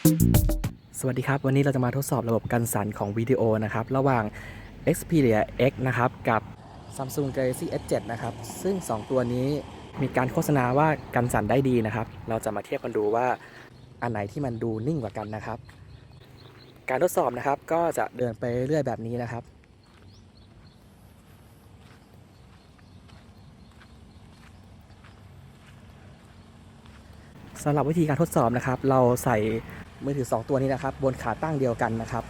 สวัสดีครับ วันนี้เราจะมาทดสอบระบบกันสั่นของวิดีโอนะครับ ระหว่าง Xperia X นะครับ กับ Samsung Galaxy S7 นะครับ ซึ่ง 2 ตัวนี้มีการโฆษณาว่ากันสั่นได้ดีนะครับ เราจะมาเทียบกันดูว่าอันไหนที่มันดูนิ่งกว่ากันนะครับ การทดสอบนะครับก็จะเดินไปเรื่อยแบบนี้นะครับสำหรับวิธีการทดสอบนะครับ เราใส่ มือถือ 2 ตัวนี้นะครับ บนขาตั้งเดียวกันนะครับ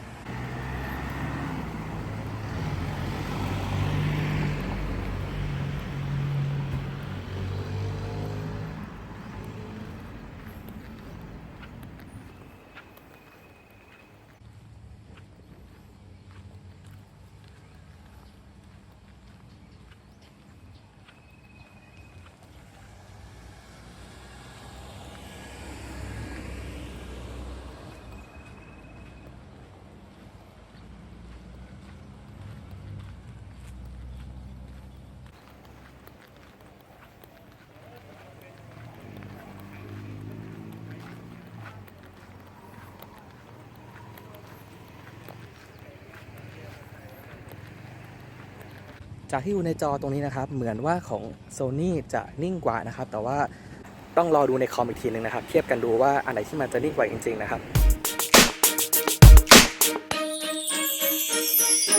จากที่อยู่ในจอตรงนี้นะครับ เหมือนว่าของ Sony จะนิ่งกว่านะครับ แต่ว่าต้องรอดูในคอมอีกทีนึงนะครับ เทียบกันดูว่าอันไหนที่มันจะนิ่งกว่าจริง ๆ นะครับ